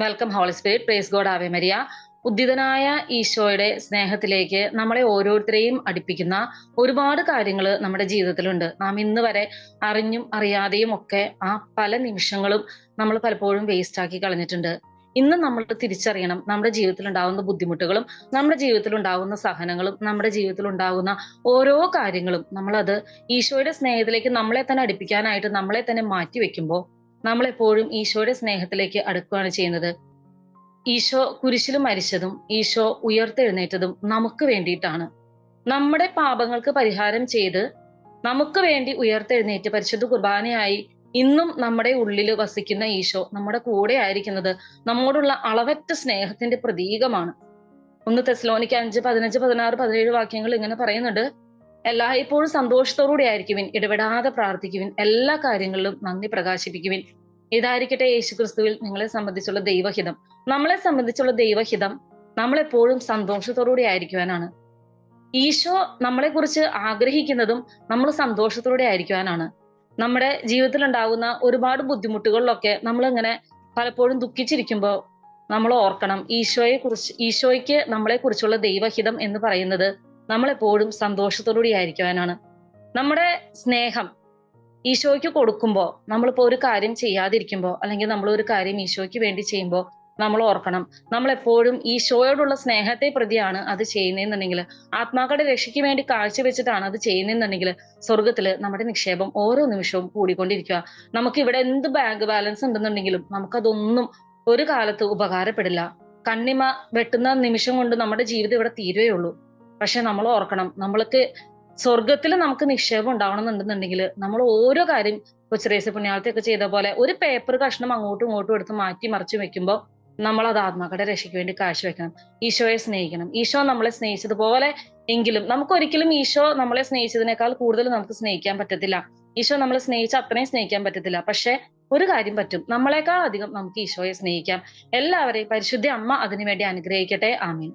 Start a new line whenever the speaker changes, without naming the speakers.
Welcome Holy Spirit praise God Ave Maria. ഈശോയുടെ സ്നേഹത്തിലേക്ക് നമ്മളെ ഓരോരുത്തരെയും അടുപ്പിക്കുന്ന ഒരുപാട് കാര്യങ്ങൾ നമ്മുടെ ജീവിതത്തിലുണ്ട്. നാം ഇന്ന് വരെ അറിഞ്ഞും അറിയാതെയും ഒക്കെ ആ പല നിമിഷങ്ങളും നമ്മൾ പലപ്പോഴും വേസ്റ്റ് ആക്കി കളഞ്ഞിട്ടുണ്ട്. ഇന്ന് നമ്മൾ തിരിച്ചറിയണം നമ്മുടെ ജീവിതത്തിൽ ഉണ്ടാകുന്ന ബുദ്ധിമുട്ടുകളും നമ്മുടെ ജീവിതത്തിൽ ഉണ്ടാകുന്ന സഹനങ്ങളും നമ്മുടെ ജീവിതത്തിൽ ഉണ്ടാകുന്ന ഓരോ കാര്യങ്ങളും നമ്മളത് ഈശോയുടെ സ്നേഹത്തിലേക്ക് നമ്മളെ തന്നെ അടുപ്പിക്കാനായിട്ട് നമ്മളെ തന്നെ മാറ്റി വെക്കുമ്പോൾ നമ്മളെപ്പോഴും ഈശോയുടെ സ്നേഹത്തിലേക്ക് അടുക്കുകയാണ് ചെയ്യുന്നത്. ഈശോ കുരിശിൽ മരിച്ചതും ഈശോ ഉയർത്തെഴുന്നേറ്റതും നമുക്ക് വേണ്ടിയിട്ടാണ്. നമ്മുടെ പാപങ്ങൾക്ക് പരിഹാരം ചെയ്ത് നമുക്ക് വേണ്ടി ഉയർത്തെഴുന്നേറ്റ് പരിശുദ്ധ കുർബാനയായി ഇന്നും നമ്മുടെ ഉള്ളിൽ വസിക്കുന്ന ഈശോ നമ്മുടെ കൂടെ ആയിരിക്കുന്നത് നമ്മോടുള്ള അളവറ്റ സ്നേഹത്തിന്റെ പ്രതീകമാണ്. ഒന്ന് തെസ്ലോനിക്ക് അഞ്ച് പതിനഞ്ച് പതിനാറ് പതിനേഴ് വാക്യങ്ങൾ ഇങ്ങനെ പറയുന്നുണ്ട്. എല്ലായ്പ്പോഴും സന്തോഷത്തോടുകൂടി ആയിരിക്കുവിൻ ഇടപെടാതെ പ്രാർത്ഥിക്കുവിൻ എല്ലാ കാര്യങ്ങളിലും നന്ദി പ്രകാശിപ്പിക്കുവിൻ. ഇതായിരിക്കട്ടെ യേശുക്രിസ്തുവിൽ നിങ്ങളെ സംബന്ധിച്ചുള്ള ദൈവഹിതം. നമ്മളെ സംബന്ധിച്ചുള്ള ദൈവഹിതം നമ്മളെപ്പോഴും സന്തോഷത്തോടുകൂടി ആയിരിക്കുവാനാണ്. ഈശോ നമ്മളെ കുറിച്ച് ആഗ്രഹിക്കുന്നതും നമ്മൾ സന്തോഷത്തോടെ ആയിരിക്കുവാനാണ്. നമ്മുടെ ജീവിതത്തിൽ ഉണ്ടാകുന്ന ഒരുപാട് ബുദ്ധിമുട്ടുകളിലൊക്കെ നമ്മൾ ഇങ്ങനെ പലപ്പോഴും ദുഃഖിച്ചിരിക്കുമ്പോൾ നമ്മൾ ഓർക്കണം ഈശോയെ കുറിച്ച് ഈശോയ്ക്ക് നമ്മളെ കുറിച്ചുള്ള ദൈവഹിതം എന്ന് പറയുന്നത് നമ്മളെപ്പോഴും സന്തോഷത്തോടുകൂടി ആയിരിക്കുവാനാണ്. നമ്മുടെ സ്നേഹം ഈശോയ്ക്ക് കൊടുക്കുമ്പോൾ നമ്മളിപ്പോൾ ഒരു കാര്യം ചെയ്യാതിരിക്കുമ്പോൾ അല്ലെങ്കിൽ നമ്മൾ ഒരു കാര്യം ഈശോയ്ക്ക് വേണ്ടി ചെയ്യുമ്പോൾ നമ്മൾ ഓർക്കണം. നമ്മൾ എപ്പോഴും ഈശോയോടുള്ള സ്നേഹത്തെ പ്രതിയാണ് അത് ചെയ്യുന്നതെന്നുണ്ടെങ്കിൽ ആത്മാക്കളുടെ രക്ഷയ്ക്ക് വേണ്ടി കാഴ്ചവെച്ചിട്ടാണ് അത് ചെയ്യുന്നതെന്നുണ്ടെങ്കിൽ സ്വർഗത്തിൽ നമ്മുടെ നിക്ഷേപം ഓരോ നിമിഷവും കൂടിക്കൊണ്ടിരിക്കുക. നമുക്ക് ഇവിടെ എന്ത് ബാങ്ക് ബാലൻസ് ഉണ്ടെന്നുണ്ടെങ്കിലും നമുക്കതൊന്നും ഒരു കാലത്ത് ഉപകാരപ്പെടില്ല. കണ്ണിമ വെട്ടുന്ന നിമിഷം കൊണ്ട് നമ്മുടെ ജീവിതം ഇവിടെ തീരുകയുള്ളൂ പക്ഷെ നമ്മൾ ഓർക്കണം നമ്മൾക്ക് സ്വർഗത്തിൽ നമുക്ക് നിക്ഷേപം ഉണ്ടാവണമെന്നുണ്ടെന്നുണ്ടെങ്കിൽ നമ്മൾ ഓരോ കാര്യം കൊച്ചുറേസ് പുണ്യാളത്തെയൊക്കെ ചെയ്ത പോലെ ഒരു പേപ്പർ കഷ്ണം അങ്ങോട്ടും ഇങ്ങോട്ടും എടുത്ത് മാറ്റി മറിച്ച് വെക്കുമ്പോൾ നമ്മൾ അത് ആത്മാക്കളുടെ രക്ഷയ്ക്ക് വേണ്ടി കാഴ്ചവെക്കണം ഈശോയെ സ്നേഹിക്കണം. ഈശോ നമ്മളെ സ്നേഹിച്ചതുപോലെ എങ്കിലും നമുക്ക് ഒരിക്കലും ഈശോ നമ്മളെ സ്നേഹിച്ചതിനേക്കാൾ കൂടുതൽ നമുക്ക് സ്നേഹിക്കാൻ പറ്റത്തില്ല. ഈശോ നമ്മളെ സ്നേഹിച്ച അത്രയും സ്നേഹിക്കാൻ പറ്റത്തില്ല. പക്ഷെ ഒരു കാര്യം പറ്റും. നമ്മളെക്കാൾ അധികം നമുക്ക് ഈശോയെ സ്നേഹിക്കാം. എല്ലാവരെയും പരിശുദ്ധ അമ്മ അതിനുവേണ്ടി അനുഗ്രഹിക്കട്ടെ. ആമീൻ.